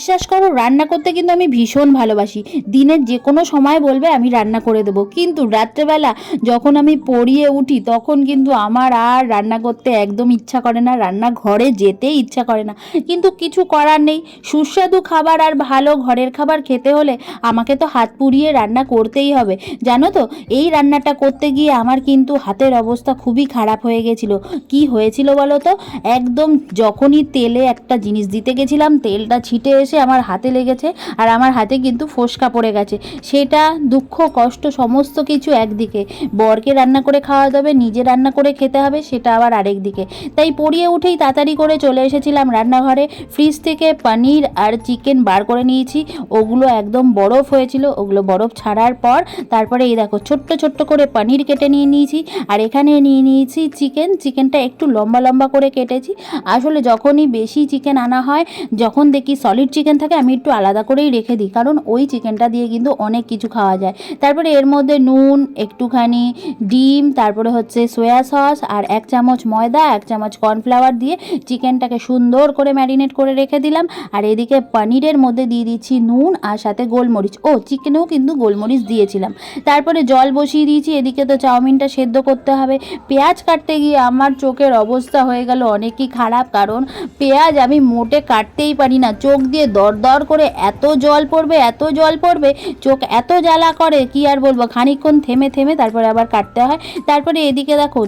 বিশ্বাস করো, রান্না করতে কিন্তু আমি ভীষণ ভালোবাসি। দিনের যে কোনো সময় বলবে, আমি রান্না করে দেবো। কিন্তু রাত্রেবেলা যখন আমি পড়িয়ে উঠি, তখন কিন্তু আমার আর রান্না করতে একদম ইচ্ছা করে না রান্না ঘরে যেতেই ইচ্ছা করে না। কিন্তু কিছু করার নেই। সুস্বাদু খাবার আর ভালো ঘরের খাবার খেতে হলে আমাকে তো হাত পুড়িয়ে রান্না করতেই হবে। জানো তো, এই রান্নাটা করতে গিয়ে আমার কিন্তু হাতের অবস্থা খুবই খারাপ হয়ে গেছিল। কি হয়েছিল বলো তো? একদম যখনই তেলে একটা জিনিস দিতে গেছিলাম, তেলটা ছিটে এসে আমার হাতে লেগেছে আর আমার হাতে কিন্তু ফোসকা পড়ে গেছে। সেটা দুঃখ, কষ্ট, সমস্ত কিছু একদিকে। বরকে রান্না করে খাওয়া যাবে নিজে রান্না করে খেতে হবে, সেটা আবার আরেক দিকে। তাই পড়িয়ে উঠেই তাড়াতাড়ি করে চলে এসেছিলাম রান্নাঘরে। ফ্রিজ থেকে পনির আর চিকেন বার করে নিয়েছি। ওগুলো একদম বরফ হয়েছিল, ওগুলো বরফ ছাড়ার পর তারপরে এই দেখো, ছোট্ট ছোট্ট করে পনির কেটে নিয়ে নিয়েছি। আর এখানে নিয়ে নিয়েছি চিকেন। চিকেনটা একটু লম্বা লম্বা করে কেটেছি। আসলে যখনই বেশি চিকেন আনা হয়, যখন দেখি সলিড চিকেন থাকে, আমি একটু আলাদা করেই রেখে দিই। কারণ ওই চিকেনটা দিয়ে কিন্তু অনেক কিছু খাওয়া যায়। তারপরে এর মধ্যে নুন, একটুখানি ডিম, তারপরে হচ্ছে সয়া সস আর এক চামচ ময়দা, এক চামচ কর্নফ্লাওয়ার দিয়ে চিকেনটাকে সুন্দর করে ম্যারিনেট করে রেখে দিলাম। আর এদিকে পনিরের মধ্যে দিয়ে দিচ্ছি নুন আর সাথে গোলমরিচ। ও চিকেনেও কিন্তু গোলমরিচ দিয়েছিলাম। তারপরে জল বসিয়ে দিয়েছি, এদিকে তো চাউমিনটা সেদ্ধ করতে হবে। পেঁয়াজ কাটতে গিয়ে আমার চোখের অবস্থা হয়ে গেল অনেকই খারাপ। কারণ পেঁয়াজ আমি মোটে কাটতেই পারি না, চোখ দিয়ে দর দর করে এত জল পড়বে, এত জল পড়বে, চোখ এত জ্বালা করে, কি আর বলব? খানিকক্ষণ থেমে থেমে তারপরে আবার কাটতে হয়। তারপরে এদিকে দেখো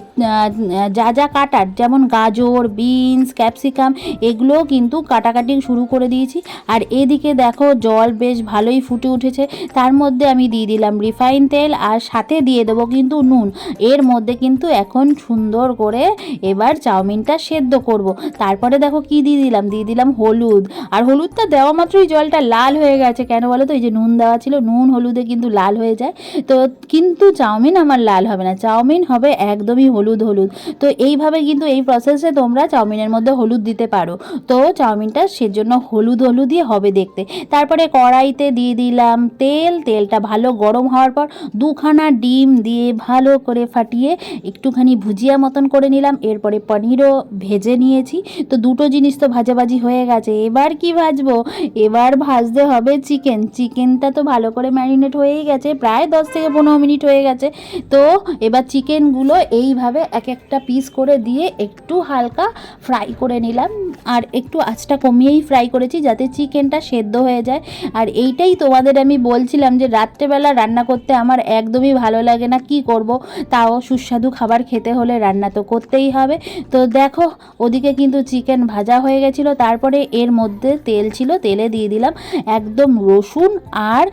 যা যা কাটার, যেমন গাজর, বিনস, ক্যাপসিকাম এগুলোও কিন্তু কাটাকাটি শুরু করে দিয়েছি। আর এদিকে দেখো, জল বেশ ভালোই ফুটে উঠেছে। তার মধ্যে আমি দিয়ে দিলাম রিফাইন তেল আর সাথে দিয়ে দেবো কিন্তু নুন। এর মধ্যে কিন্তু এখন সুন্দর করে এবার চাউমিনটা সেদ্ধ করব। তারপরে দেখো কি দিয়ে দিলাম? দিয়ে দিলাম হলুদ। আর হলুদটা দেওয়া মাত্রই জলটা লাল হয়ে গেছে। কেন বলো তো? এই যে নুন দেওয়া ছিল, নুন হলুদে কিন্তু লাল হয়ে যায়। তো কিন্তু চাউমিন আমার লাল হবে না। চাউমিন হবে একদমই হলুদ হলুদ। তো এইভাবে কিন্তু এই প্রসেসে তোমরা চাউমিনের মধ্যে হলুদ দিতে পারো। তো চাউমিনটা সেজন্য হলুদ হলুদই হবে দেখতে। তারপরে কড়াইতে দিয়ে দিলাম তেল। তেলটা ভালো গরম হওয়ার পর দুখানা ডিম দিয়ে ভালো করে ফাটিয়ে একটুখানি ভুজিয়া মতন করে নিলাম। এরপরে পনিরও ভেজে নিয়েছি। তো দুটো জিনিস তো ভাজাভাজি হয়ে গেছে। এবার কি ভাজবো? এবার ভাজতে হবে চিকেন। চিকেনটা তো ভালো করে ম্যারিনেট হয়েই গেছে, প্রায় দশ থেকে পনেরো মিনিট হয়ে গেছে। তো এবার চিকেনগুলো এইভাবে এক একটা পিস করে দিয়ে একটু হালকা ফ্রাই করে নিলাম। আর একটু আঁচটা কমিয়েই ফ্রাই করেছি যাতে চিকেনটা সেদ্ধ হয়ে যায়। আর এইটাই তোমাদের আমি বলছিলাম যে রাত্রেবেলা রান্না করতে আমার একদমই ভালো লাগে না, কি করব? তাও সুস্বাদু খাবার খেতে হলে রান্না তো করতেই হবে। তো দেখো, ওদিকে কিন্তু চিকেন ভাজা হয়ে গেছিল, তারপরে এর মধ্যে তেল ছিল তেলে দিয়ে দিলাম একদম রসুন আর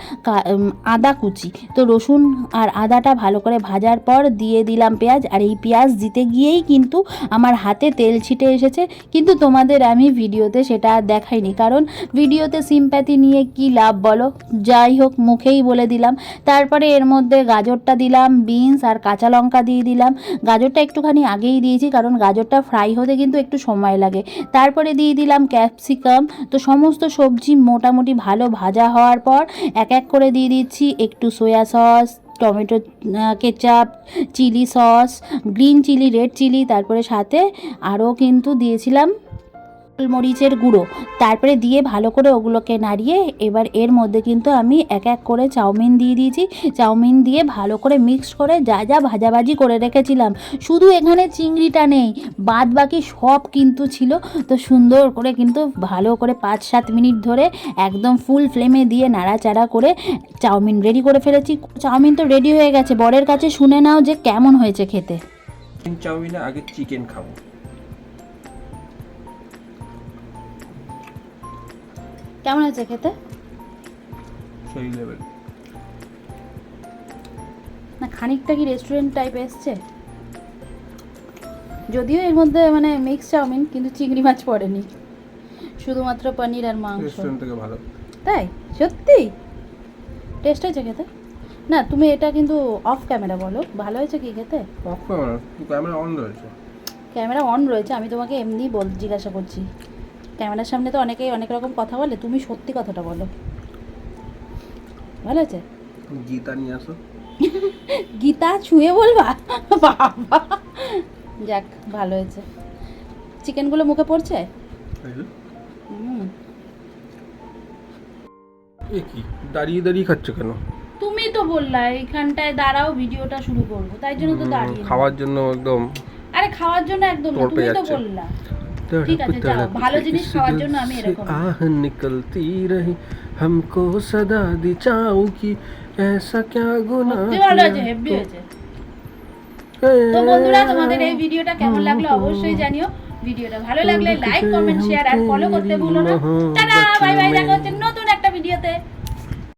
আদা কুচি। তো রসুন আর আদাটা ভালো করে ভাজার পর দিয়ে দিলাম পেঁয়াজ। আর এই পেঁয়াজ দিতে গিয়েই কিন্তু আমার হাতে তেল ছিটে এসেছে। কিন্তু তোমাদের আমি ভিডিওতে সেটা দেখাইনি। কারণ ভিডিওতে সিম্প্যাথি নিয়ে কি লাভ বলো? যাই হোক, মুখেই বলে দিলাম। তারপরে এর মধ্যে গাজরটা দিলাম, বিনস আর কাঁচা লঙ্কা দিয়ে দিলাম। গাজরটা একটুখানি আগেই দিয়েছি, কারণ গাজরটা ফ্রাই হতে কিন্তু একটু সময় লাগে। তারপরে দিয়ে দিলাম ক্যাপসিকাম তো সমস্ত সবজি মোটামুটি ভালো ভাজা হওয়ার পর এক এক করে দিয়ে দিচ্ছি। একটু soya sauce tomato ketchup chilli sauce green chilli red chilli তারপরে সাথে আরও কিন্তু দিয়েছিলাম গোলমরিচের গুঁড়ো। তারপরে দিয়ে ভালো করে ওগুলোকে নাড়িয়ে এবার এর মধ্যে কিন্তু আমি এক এক করে চাউমিন দিয়ে দিয়েছি। চাউমিন দিয়ে ভালো করে মিক্স করে যা যা ভাজাভাজি করে রেখেছিলাম। শুধু এখানে চিংড়িটা নেই বাদ বাকি সব কিন্তু ছিল। তো সুন্দর করে কিন্তু ভালো করে পাঁচ সাত মিনিট ধরে একদম ফুল ফ্লেমে দিয়ে নাড়াচাড়া করে চাউমিন রেডি করে ফেলেছি। চাউমিন তো রেডি হয়ে গেছে। বরের কাছে শুনে নাও যে কেমন হয়েছে খেতে। চাউমিনে আগে চিকেন খাব। কেমন হয়েছে খেতে? সেই লেভেল না খানিকটা কি রেস্টুরেন্ট টাইপ এসছে? যদিও এর মধ্যে মানে মিক্স চাউমিন কিন্তু চিংড়ি মাছ পড়েনি। শুধুমাত্র পনির আর মাংস। রেস্টুরেন্ট থেকে ভালো। তাই? সত্যি? টেস্ট হয়েছে খেতে? না তুমি এটা কিন্তু অফ ক্যামেরা বলো। ভালো হয়েছে কি খেতে? অফ ক্যামেরা ক্যামেরা অন রয়েছে। ক্যামেরা অন রয়েছে আমি তোমাকে এমনি বল জিজ্ঞাসা করছি। ক্যামেরার সামনে তো অনেকেই অনেক রকম কথা বলে তুমি সত্যি কথাটা বলো। ভালো হয়েছে গীতা নিয়ে আসো। গীতা ছুঁয়ে বলবা? বাবা। যাক ভালো হয়েছে। চিকেনগুলো মুখে পড়ছে? এই যে, হুম। এ কি? দাঁড়িয়ে দাঁড়িয়ে খাচ্ছ কেন? তুমি তো বললা এইখানটায় দাঁড়াও ভিডিওটা শুরু করব। তাই জন্য তো দাঁড়িয়ে খাওয়ার জন্য একদম আরে খাওয়ার জন্য একদম তুমি তো। বললা। ঠিক আছে, যাও। तड़प ভালো तड़प জিনিস इस খাওয়ার दिल জন্য আমি से এরকম। आह निकलती रही हमको सदा दी चाहूं की ऐसा क्या गुनाह সত্যি ভালো আছে किया হেভি तो- হয়েছে তো বন্ধুরা তোমাদের এই ভিডিওটা কেমন লাগলো অবশ্যই জানিও ভিডিওটা ভালো লাগলে লাইক কমেন্ট শেয়ার আর ফলো করতে ভুলো না টাটা বাই বাই দেখা হচ্ছে নতুন একটা ভিডিওতে